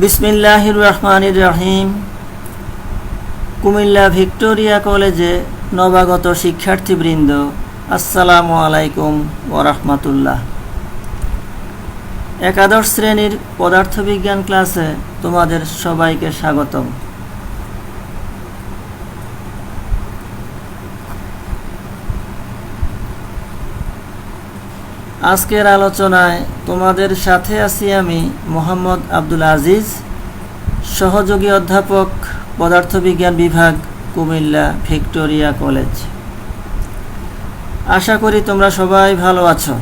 বিসমিল্লাহির রহমানির রহিম। কুমিল্লা ভিক্টোরিয়া কলেজে নবাগত শিক্ষার্থীবৃন্দ, আসসালামু আলাইকুম ওরহমতুল্লাহ। একাদশ শ্রেণির পদার্থবিজ্ঞান ক্লাসে তোমাদের সবাইকে স্বাগতম। আজকের আলোচনায় তোমাদের সাথে আছি আমি মোহাম্মদ আব্দুল আজিজ, সহযোগী অধ্যাপক, পদার্থবিজ্ঞান বিভাগ, কুমিল্লা ভিক্টোরিয়া কলেজ। আশা করি তোমরা সবাই ভালো আছো।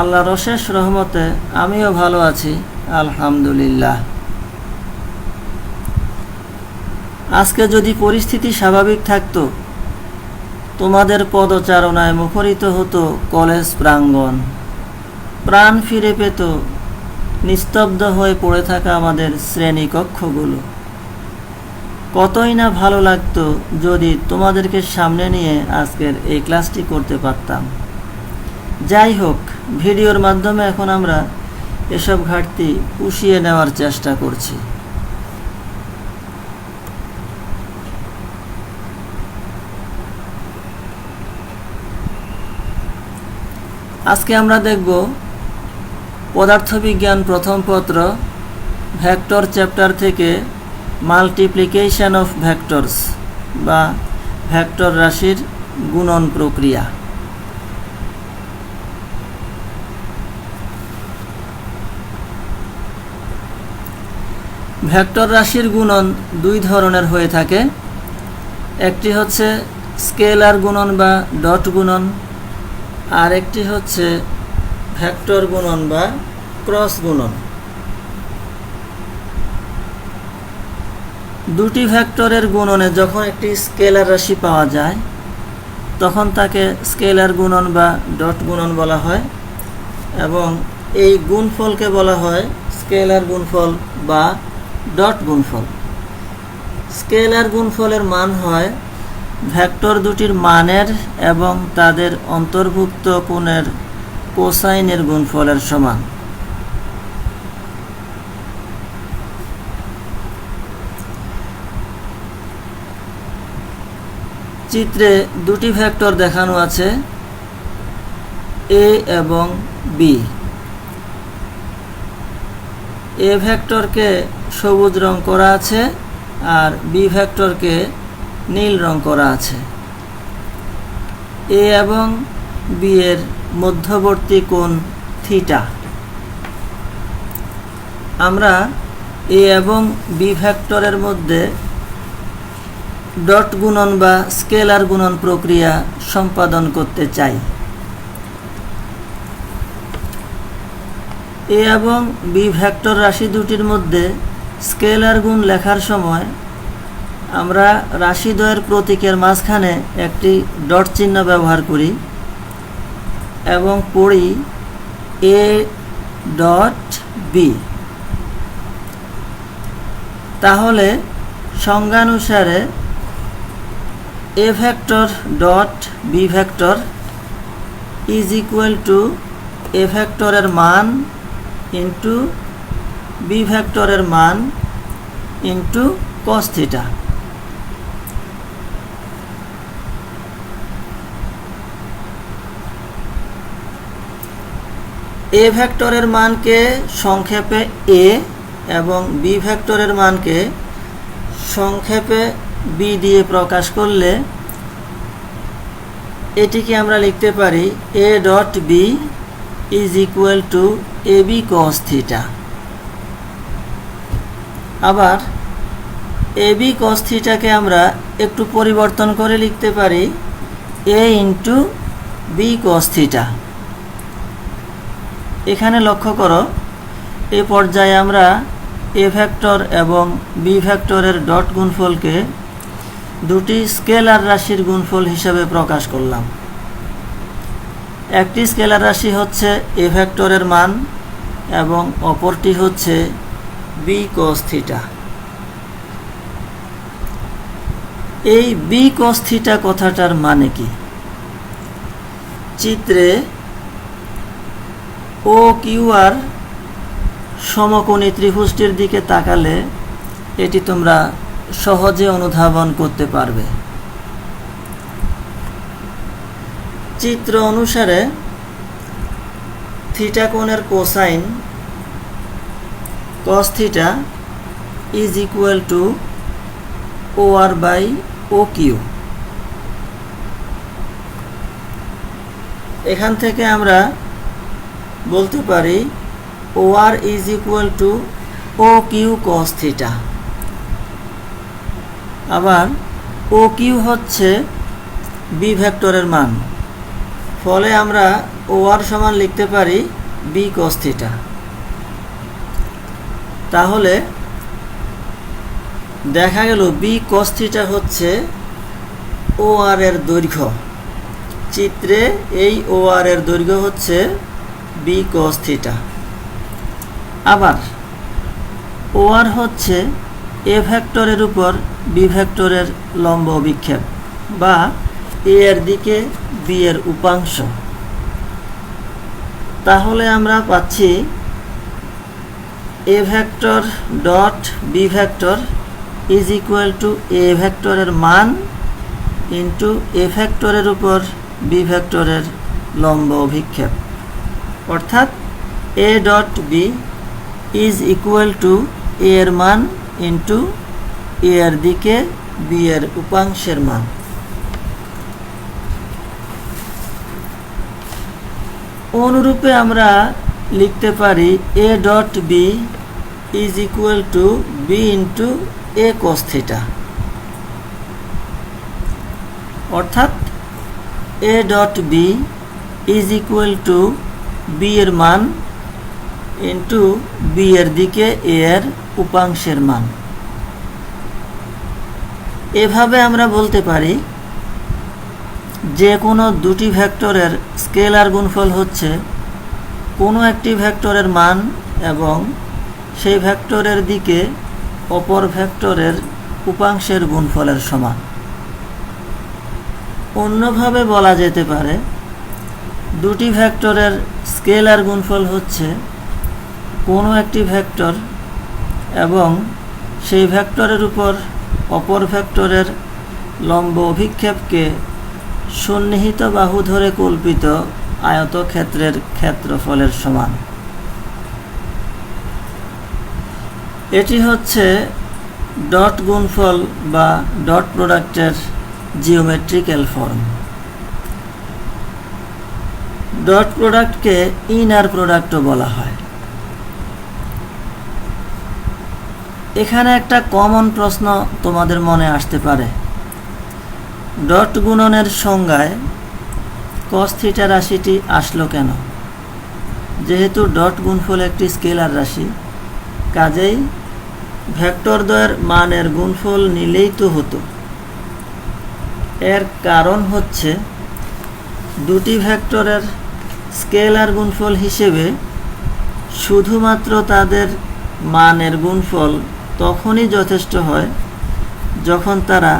আল্লাহর অশেষ রহমতে আমিও ভালো আছি, আলহামদুলিল্লাহ। আজকে যদি পরিস্থিতি স্বাভাবিক থাকতো তোমাদের পদচারণায় মুখরিত হতো কলেজ প্রাঙ্গণ। প্রাণ ফিরে পেত নিস্তব্ধ হয়ে পড়ে থাকা আমাদের শ্রেণীকক্ষগুলো। কতই না ভালো লাগতো যদি তোমাদেরকে সামনে নিয়ে আজকের এই ক্লাসটি করতে পারতাম। যাই হোক, ভিডিওর মাধ্যমে এখন আমরা এসব ঘাটতি পুষিয়ে নেওয়ার চেষ্টা করছি। আজকে আমরা দেখব পদার্থবিজ্ঞান প্রথম পত্র ভ্যাক্টর চ্যাপ্টার থেকে মাল্টিপ্লিকেশন অফ ভ্যাক্টরস বা ভ্যাক্টর রাশির গুণন প্রক্রিয়া। ভ্যাক্টর রাশির গুণন দুই ধরনের হয়ে থাকে। একটি হচ্ছে স্কেলার গুণন বা ডট গুণন আর একটি হচ্ছে ভ্যাক্টর গুণন বা ক্রস গুণন। দুটি ভ্যাক্টরের গুণনে যখন একটি স্কেলার রাশি পাওয়া যায়, তখন তাকে স্কেলার গুণন বা ডট গুণন বলা হয় এবং এই গুণফলকে বলা হয় স্কেলার গুণফল বা ডট গুণফল। স্কেলার গুণফলের মান হয় ভেক্টর দুটির মানের এবং তাদের অন্তর্ভুক্ত কোণের কোসাইনের গুণফলের সমান। চিত্রে দুটি ভেক্টর দেখানো আছে এ এবং বি এ ভেক্টরকে সবুজ রং করা আছে আর বি ভেক্টরকে নীল রং করা আছে। এ এবং বি এর মধ্যবর্তী কোণ থিটা। আমরা এ এবং বি ভেক্টরের মধ্যে ডট গুণন বা স্কেলার গুণন প্রক্রিয়া সম্পাদন করতে চাই। এ এবং বি ভেক্টর রাশি দুটির মধ্যে স্কেলার গুণ লেখার সময় আমরা রাশিদ্বয়ের প্রতীকের মাঝখানে একটি ডট চিহ্ন ব্যবহার করি এবং পড়ি এ ডট বি তাহলে সংজ্ঞানুসারে A vector dot B vector is equal to A ভেক্টরের মান ইন্টু বি ভেক্টরের মান ইন্টু কস এ ভেক্টরের মানকে সংক্ষেপে এ এবং বি ভেক্টরের মানকে সংক্ষেপে বি দিয়ে প্রকাশ করলে এটিকে আমরা লিখতে পারি A dot B is equal to A B cos theta. আবার এ বি কস থিটাকে আমরা একটু পরিবর্তন করে লিখতে পারি A into B cos theta. এখানে লক্ষ্য করো, এ পর্যায়ে আমরা এ ভেক্টর এবং বি ভেক্টরের ডট গুণফলকে দুটি স্কেলার রাশির গুণফল হিসাবে প্রকাশ করলাম। একটি স্কেলার রাশি হচ্ছে এ ভেক্টরের মান এবং অপরটি হচ্ছে বি কস থিটা এই বি কস থিটা কথাটার মানে কি? চিত্রে ও কিউ আর সমকোণী ত্রিভুজটির দিকে তাকালে এটি তোমরা সহজে অনুধাবন করতে পারবে। চিত্র অনুসারে থিটা কোণের cosine cos theta is equal to O R by O Q. এখান থেকে আমরা বলতে পারি O R is equal to O Q cos theta. আবার ও কিউ হচ্ছে বি ভেক্টরের মান। ফলে আমরা ও আর সমান লিখতে পারি বি কস থিটা। তাহলে দেখা গেল বি কস থিটা হচ্ছে ও আর এর দৈর্ঘ্য। চিত্রে এই ও আর এর দৈর্ঘ্য হচ্ছে বি কস থিটা আবার ও আর হচ্ছে এ ভেক্টরের উপর বি ভেক্টরের লম্ব বিক্ষেপ বা এ এর দিকে বি এর উপাংশ। তাহলে আমরা পাচ্ছি A vector dot B vector is equal to A ভেক্টরের মান ইন্টু এ ভেক্টরের উপর বি ভেক্টরের লম্ব অভিক্ষেপ। অর্থাৎ A dot B is equal to A এর মান ইন্টু এ এর দিকে বি এর উপাংশের মান। অনুরূপে আমরা লিখতে পারি A dot B is equal to B into A cos theta অর্থাৎ A dot B is equal to B এর মান ইন্টু বি এর দিকে এ এর উপাংশের মান। এভাবে আমরা বলতে পারি যে কোনো দুটি ভেক্টরের স্কেলার গুণফল হচ্ছে কোনো একটি ভেক্টরের মান এবং সেই ভেক্টরের দিকে অপর ভেক্টরের উপাংশের গুণফলের সমান। অন্যভাবে বলা যেতে পারে দুটি ভেক্টরের স্কেলার গুণফল হচ্ছে কোনো একটি ভেক্টর এবং সেই ভেক্টরের উপর অপর ভেক্টরের লম্ব অভিক্ষেপকে সন্নিহিত বাহু ধরে কল্পিত আয়তক্ষেত্রের ক্ষেত্রফলের সমান। এটি হচ্ছে ডট গুণফল বা ডট প্রোডাক্টের জিওমেট্রিক্যাল ফর্ম ডট প্রোডাক্টকে ইনার প্রোডাক্টও বলা হয়। এখানে একটা কমন প্রশ্ন তোমাদের মনে আসতে পারে। ডট গুণনের সংজ্ঞায় কস থিটা রাশিটি আসলো কেন? যেহেতু ডট গুণফল একটি স্কেলার রাশি, কাজেই ভেক্টরদ্বয়ের মানের গুণফল নিলেই তো হতো। এর কারণ হচ্ছে দুটি ভেক্টরের স্কেলার গুণফল হিসেবে শুধুমাত্র তাদের মানের গুণফল তখনই যথেষ্ট হয় যখন তারা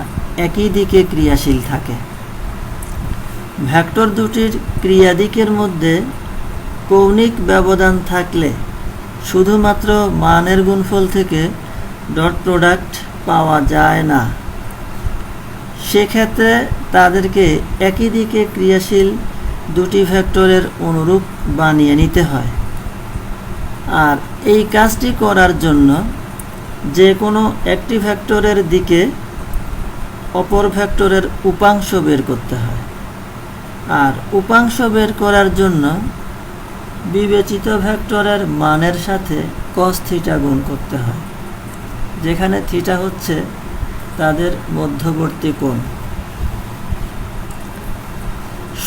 একই দিকে ক্রিয়াশীল থাকে। ভেক্টর দুটির ক্রিয়াদিকের মধ্যে কৌণিক ব্যবধান থাকলে শুধুমাত্র মানের গুণফল থেকে ডট প্রোডাক্ট পাওয়া যায় না। সেক্ষেত্রে তাদেরকে একই দিকে ক্রিয়াশীল দুটি ভেক্টরের অনুরূপ বানিয়ে নিতে হয়। আর এই কাজটি করার জন্য যে কোনো একটি ভেক্টরের দিকে অপর ভেক্টরের উপাংশ বের করতে হয়। আর উপাংশ বের করার জন্য বিবেচিত ভেক্টরের মানের সাথে কস থিটা গুণ করতে হয়, যেখানে থিটা হচ্ছে তাদের মধ্যবর্তী কোণ।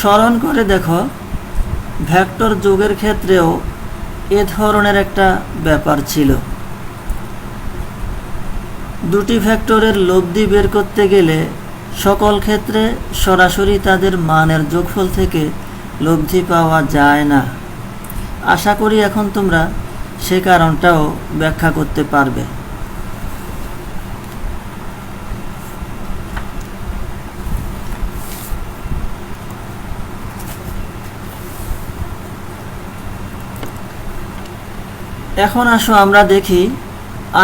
স্মরণ করে দেখো, ভেক্টর যোগের ক্ষেত্রেও এ ধরনের একটা ব্যাপার ছিল। দুটি ভেক্টরের লব্ধি বের করতে গেলে সকল ক্ষেত্রে সরাসরি তাদের মানের যোগফল থেকে লব্ধি পাওয়া যায় না। আশা করি এখন তোমরা সে কারণটাও ব্যাখ্যা করতে পারবে। এখন আসো, আমরা দেখি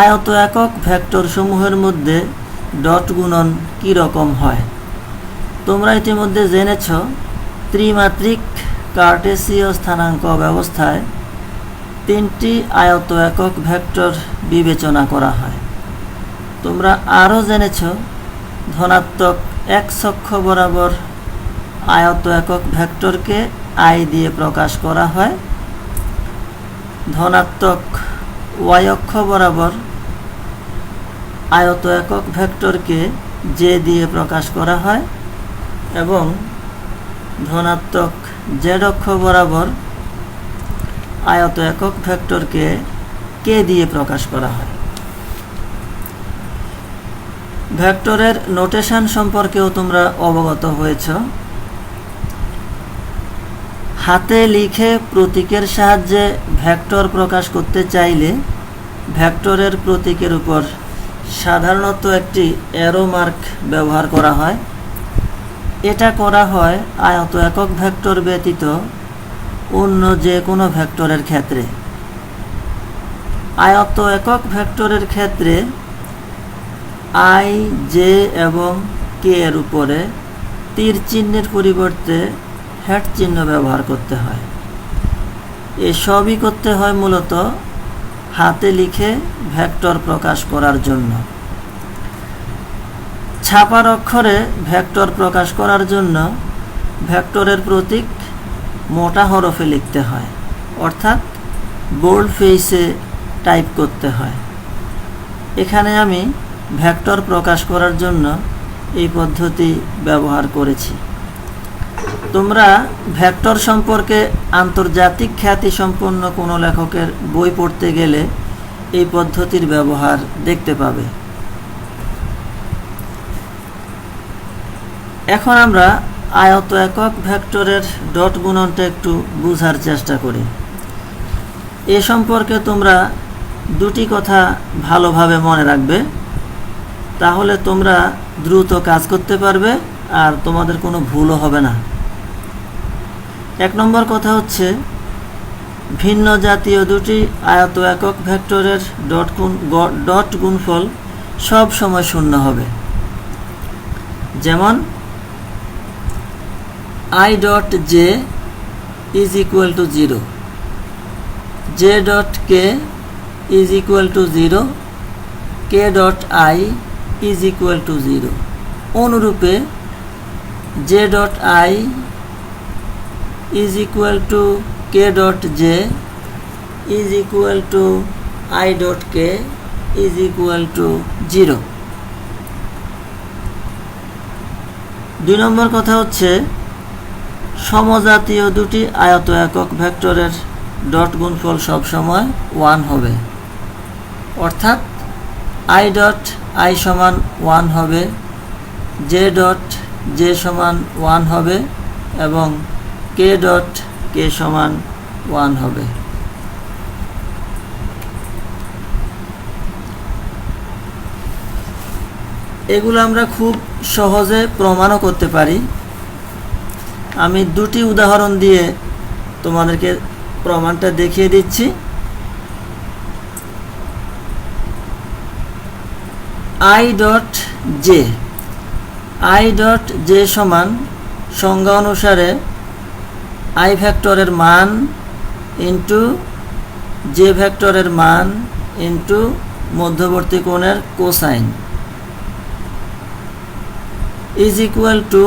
আয়ত একক ভেক্টর সমূহের মধ্যে ডট গুণন কী রকম হয়। তোমরা ইতিমধ্যে জেনেছ, ত্রিমাত্রিক কার্টেসীয় স্থানাঙ্ক ব্যবস্থায় তিনটি আয়ত একক ভেক্টর বিবেচনা করা হয়। তোমরা আরও জেনেছ, ধনাত্মক এক অক্ষ বরাবর আয়ত একক ভেক্টরকে আই দিয়ে প্রকাশ করা হয়। ধনাত্মক ওয়াই অক্ষ বরাবর আয়ত একক ভেক্টরকে জে দিয়ে প্রকাশ করা হয় এবং ধনাত্মক জেড অক্ষ বরাবর আয়ত একক ভেক্টরকে কে দিয়ে প্রকাশ করা হয়। ভেক্টরের নোটেশন সম্পর্কেও তোমরা অবগত হয়েছ। হাতে লিখে প্রতীকের সাহায্যে ভেক্টর প্রকাশ করতে চাইলে ভেক্টরের প্রতীকের উপর সাধারণত একটি অ্যারো মার্ক ব্যবহার করা হয়। এটা করা হয় আয়ত একক ভেক্টর ব্যতীত অন্য যে কোনো ভেক্টরের ক্ষেত্রে। আয়ত একক ভেক্টরের ক্ষেত্রে আই, জে এবং কে এর উপরে তীর চিহ্নের পরিবর্তে হ্যাট চিহ্ন ব্যবহার করতে হয়। এসবই করতে হয় মূলত হাতে লিখে ভেক্টর প্রকাশ করার জন্য। ছাপার অক্ষরে ভেক্টর প্রকাশ করার জন্য ভেক্টরের প্রতীক মোটা হরফে লিখতে হয়, অর্থাৎ বোল্ড ফেসে টাইপ করতে হয়। এখানে আমি ভেক্টর প্রকাশ করার জন্য এই পদ্ধতি ব্যবহার করেছি। তোমরা ভেক্টর সম্পর্কে আন্তর্জাতিক খ্যাতি সম্পন্ন কোনো লেখকের বই পড়তে গেলে এই পদ্ধতির ব্যবহার দেখতে পাবে। এখন আমরা আয়ত একক ভেক্টরের ডট গুণনটা একটু বোঝার চেষ্টা করি। এ সম্পর্কে তোমরা দুটি কথা ভালোভাবে মনে রাখবে, তাহলে তোমরা দ্রুত কাজ করতে পারবে আর তোমাদের কোনো ভুলও হবে না। এক নম্বর কথা হচ্ছে, ভিন্ন জাতীয় দুটি আয়ত একক ভেক্টরের ডট গুণ ডট গুণফল সব সময় শূন্য হবে। যেমন I dot J is equal to zero J dot K is equal to zero K dot I is equal to zero অনুরূপে J dot I is equal to k dot j, is equal to i dot k, is equal to 0 দুই নম্বর কথা হচ্ছে, সমজাতীয় দুটি আয়ত একক ভেক্টরের dot গুণফল সবসময় ওয়ান হবে। অর্থাৎ আই ডট আই সমান ওয়ান হবে জে ডট জে সমান ওয়ান হবে এবং কে ডট, কে সমান ওয়ান হবে। এগুলো আমরা খুব সহজে প্রমাণও করতে পারি। আমি দুটি উদাহরণ দিয়ে তোমাদেরকে প্রমাণটা দেখিয়ে দিচ্ছি। I dot J. I dot J সমান সংজ্ঞা অনুসারে আই ভেক্টরের মান ইন্টু জে ভেক্টরের মান ইন্টু মধ্যবর্তী কোণের cosine is equal to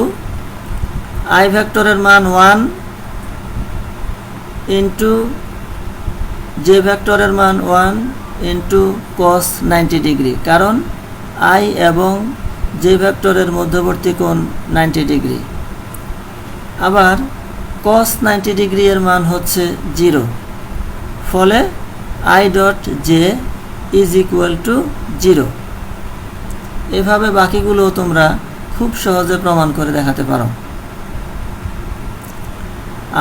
I ভেক্টরের মান ওয়ান ইন্টু জে ভেক্টরের মান one into cos ninety degree কারণ আই এবং জে ভেক্টরের মধ্যবর্তী কোণ নাইনটি ডিগ্রি আবার কস নাইনটি ডিগ্রি এর মান হচ্ছে জিরো ফলে I dot J is equal to zero এভাবে বাকিগুলো তোমরা খুব সহজে প্রমাণ করে দেখাতে পারো।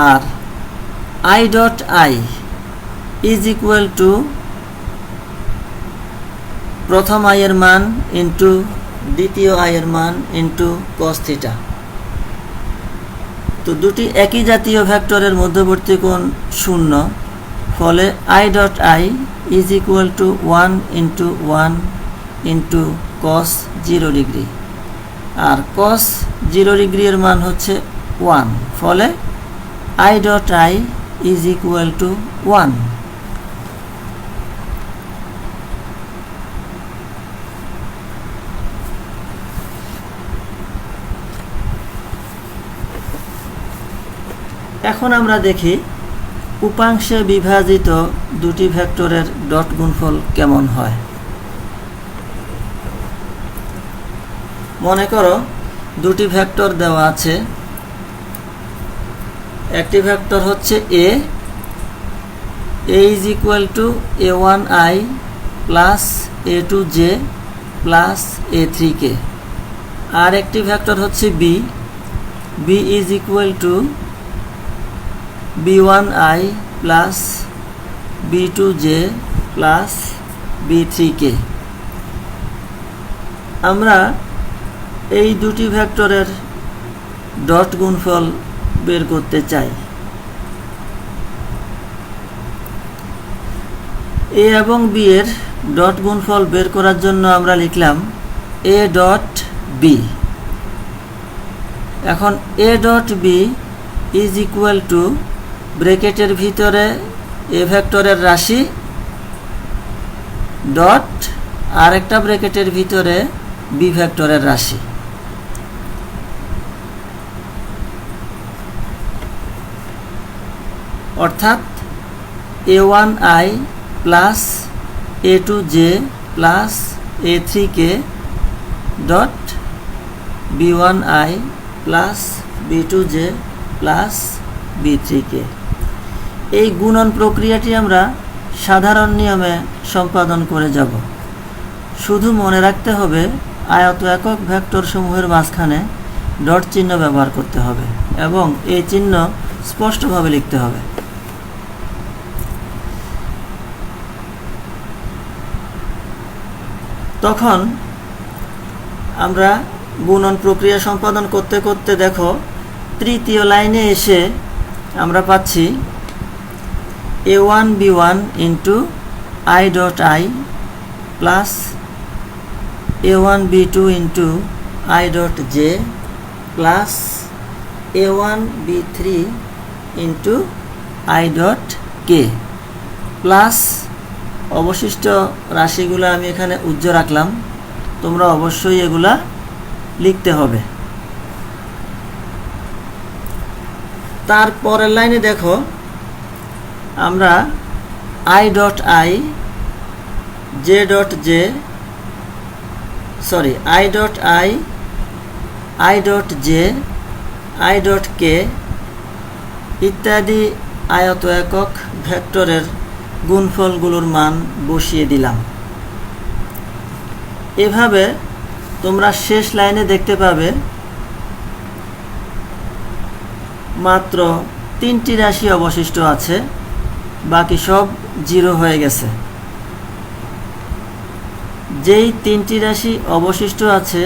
আর I dot I is equal to প্রথম আয়ের মান ইন্টু দ্বিতীয় আয়ের মান ইন্টু কস থিটা তো দুটি একই জাতীয় ভেক্টরের মধ্যবর্তী কোণ শূন্য, ফলে I dot I is equal to one into one into cos zero degree R cos zero degree এর মান হচ্ছে ওয়ান ফলে I dot I is equal to one এখন আমরা দেখি উপাংশে বিভাজিত দুটি ভেক্টরের ডট গুণফল কেমন হয়। মনে করো দুটি ভেক্টর দেওয়া আছে। একটি ভেক্টর হচ্ছে A A is equal to A one I plus A two J plus A three K আর একটি ভেক্টর হচ্ছে B B is equal to B one I plus B two J plus B three K আমরা এই দুটি ভেক্টরের dot গুণফল বের করতে চাই। এ এবং বি এর ডট গুণফল বের করার জন্য আমরা লিখলাম এ ডট বি এখন A dot B is equal to ব্রেকেটের ভিতরে এ ভেক্টরের রাশি ডট, আরেকটা ব্রেকেটের ভিতরে বি ভেক্টরের রাশি। অর্থাৎ A one I plus A two J plus A three K dot, B one I plus B two J plus B three K. এই গুণন প্রক্রিয়াটি আমরা সাধারণ নিয়মে সম্পাদন করে যাব। শুধু মনে রাখতে হবে, আয়ত একক ভেক্টর সমূহের মাঝখানে ডট চিহ্ন ব্যবহার করতে হবে এবং এই চিহ্ন স্পষ্টভাবে লিখতে হবে। তখন আমরা গুণন প্রক্রিয়া সম্পাদন করতে করতে দেখো, তৃতীয় লাইনে এসে আমরা পাচ্ছি A one B one into I dot I plus A one B two into I dot J plus A one B three into I dot K plus অবশিষ্ট রাশিগুলো আমি এখানে উজ্জ্ব রাখলাম। তোমরা অবশ্যই এগুলা লিখতে হবে। তার পরের লাইনে দেখো আমরা I dot I J dot J sorry I dot I I dot J I dot K ইত্যাদি আয়ত একক ভেক্টরের গুণফলগুলোর মান বসিয়ে দিলাম। এভাবে তোমরা শেষ লাইনে দেখতে পাবে মাত্র তিনটি রাশি অবশিষ্ট আছে। বাকি সব জিরো হয়ে গেছে। যেই তিনটি রাশি অবশিষ্ট আছে,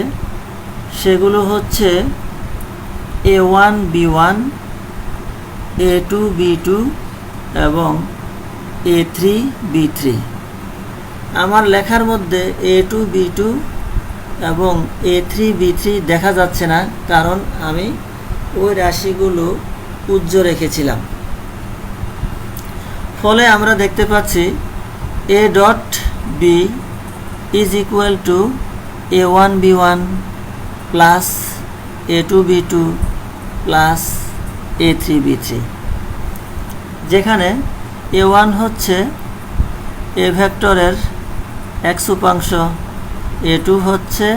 সেগুলো হচ্ছে A one B one A two B two এবং এ থ্রি বি থ্রি আমার লেখার মধ্যে এ টু বি টু এবং এ থ্রি বি থ্রি দেখা যাচ্ছে না, কারণ আমি ওই রাশিগুলো উজ্জ্ব রেখেছিলাম। ফলে আমরা দেখতে পাচ্ছি A dot B is equal to A one B one plus A two B two plus A three B three যেখানে এ ওয়ান হচ্ছে এ ভেক্টরের এক্স উপাংশ এ টু হচ্ছে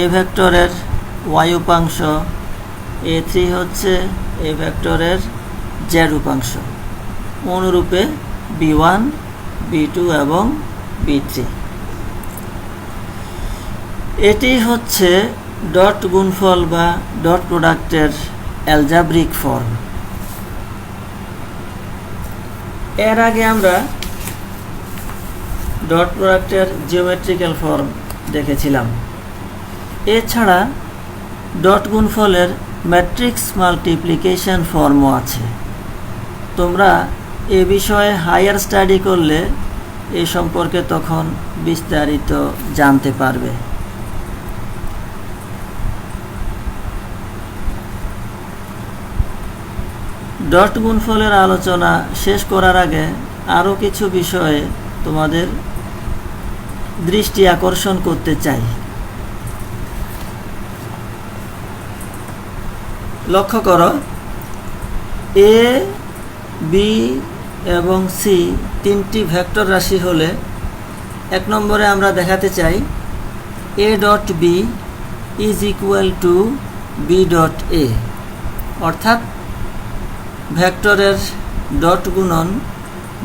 এ ভেক্টরের ওয়াই উপাংশ এ থ্রি হচ্ছে এ ভেক্টরের জেড উপাংশ। অনুরূপে বি ওয়ান, বি টু এবং বি থ্রি। এটি হচ্ছে ডট গুণফল বা ডট প্রোডাক্টের অ্যালজাব্রিক ফর্ম। এর আগে আমরা ডট প্রোডাক্টের জিওমেট্রিক্যাল ফর্ম দেখেছিলাম। এছাড়া ডট গুণফলের ম্যাট্রিক্স মাল্টিপ্লিকেশন ফর্মও আছে। তোমরা এ বিষয়ে হায়ার স্টাডি করলে এ সম্পর্কে তখন বিস্তারিত জানতে পারবে। ডট গুণফলের আলোচনা শেষ করার আগে আরও কিছু বিষয়ে তোমাদের দৃষ্টি আকর্ষণ করতে চাই। লক্ষ্য করো এ বি এবং সি তিনটি ভেক্টর রাশি হলে এক নম্বরে আমরা দেখাতে চাই A dot B is equal to B dot A অর্থাৎ ভেক্টরের ডট গুণন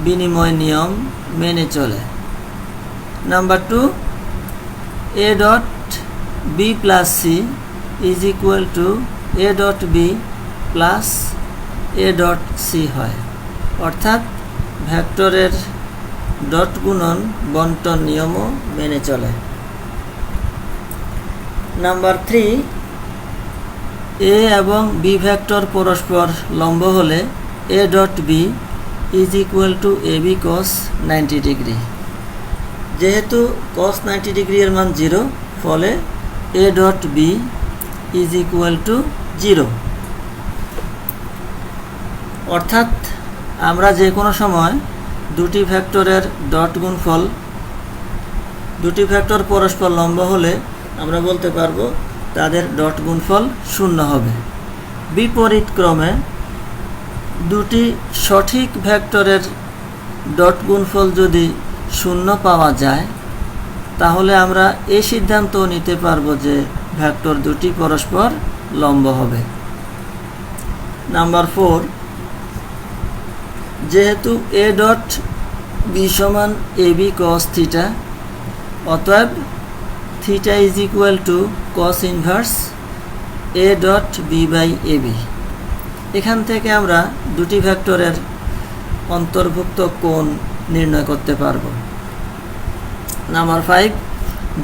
বিনিময় নিয়ম মেনে চলে। Number two A dot B plus C is equal to A dot B plus A dot C হয়। অর্থাৎ ভেক্টরের ডট গুণন বন্টন নিয়মও মেনে চলে। নাম্বার থ্রি, এ এবং বি ভেক্টর পরস্পর লম্ব হলে A dot B is equal to A B cos ninety degree. যেহেতু কস নাইনটি ডিগ্রি মান জিরো, ফলে A dot B is equal to zero. অর্থাৎ আমরা যে কোনো সময় দুটি ভেক্টরের ডট গুণফল, দুটি ভেক্টর পরস্পর লম্ব হলে আমরা বলতে পারব তাদের ডট গুণফল শূন্য হবে। বিপরীত ক্রমে দুটি সঠিক ভেক্টরের ডট গুণফল যদি শূন্য পাওয়া যায়, তাহলে আমরা এই সিদ্ধান্ত নিতে পারব যে ভেক্টর দুটি পরস্পর লম্ব হবে। নাম্বার ফোর যেহেতু এ ডট বি সমান এ বি কস থিটা অতএব theta is equal to cos inverse A dot B by A B এখান থেকে আমরা দুটি ভেক্টরের অন্তর্ভুক্ত কোণ নির্ণয় করতে পারব। নাম্বার ফাইভ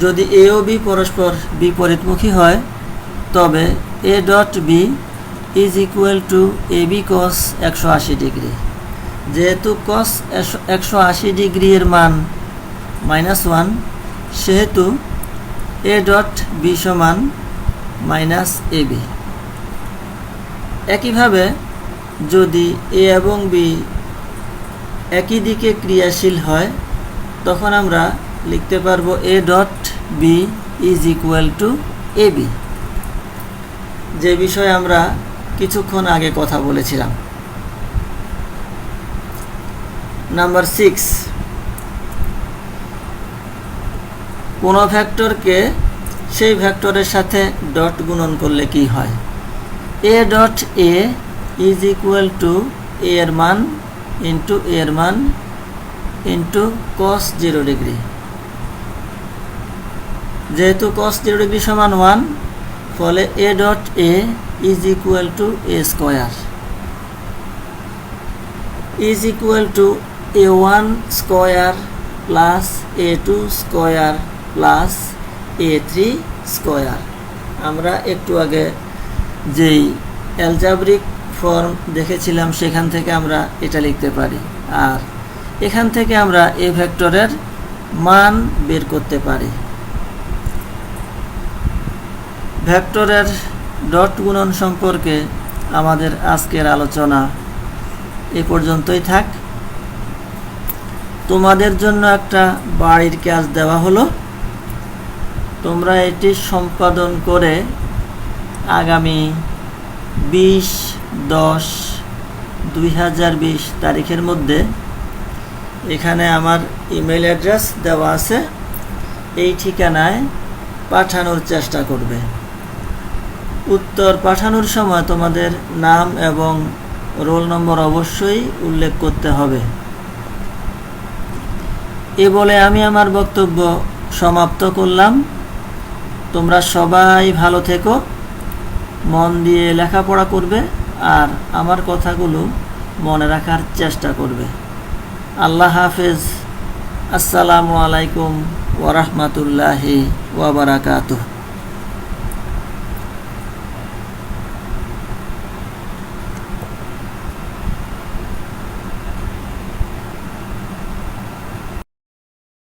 যদি এ ও বি পরস্পর বিপরীতমুখী হয়, তবে A dot B is equal to A B cos একশো আশি ডিগ্রি। যেহেতু কস একশো আশি ডিগ্রি এর মান মাইনাস ওয়ান সেহেতু এ ডট বি সমান মাইনাস এ বি একইভাবে যদি এ এবং বি একই দিকে ক্রিয়াশীল হয়, তখন আমরা লিখতে পারব A dot B is equal to A B যে বিষয়ে আমরা কিছুক্ষণ আগে কথা বলেছিলাম। Number six. কোনো ভ্যাক্টরকে সেই ভ্যাক্টরের সাথে ডট গুণন করলে কি হয়? A dot A is equal to A এর মান ইন্টু এ এর মান ইন্টু কস জিরো ডিগ্রি যেহেতু কস জিরো ডিগ্রি সমান ওয়ান ফলে A dot A is equal to A square is equal to A one square plus A two square plus A three square আমরা একটু আগে যেই algebraic form দেখেছিলাম, সেখান থেকে আমরা এটা লিখতে পারি। আর এখান থেকে আমরা এ ভেক্টরের মান বের করতে পারি। ভেক্টরের ডট গুণন সম্পর্কে আমাদের আজকের আলোচনা এ পর্যন্তই থাক। তোমাদের জন্য একটা বাড়ির কাজ দেওয়া হলো। তোমরা এটি সম্পাদন করে আগামী বিশ, দশ, দুই হাজার বিশ তারিখের মধ্যে এখানে আমার ইমেল অ্যাড্রেস দেওয়া আছে। এই ঠিকানায় পাঠানোর চেষ্টা করবে। উত্তর পাঠানোর সময় তোমাদের নাম এবং রোল নম্বর অবশ্যই উল্লেখ করতে হবে। এ বলে আমি আমার বক্তব্য সমাপ্ত করলাম। তোমরা সবাই ভালো থেকো, মন দিয়ে লেখাপড়া করবে আর আমার কথাগুলো মনে রাখার চেষ্টা করবে। আল্লাহ হাফেজ। আসসালামু আলাইকুম ওরহমতুল্লাহি ওবরাকাতুহ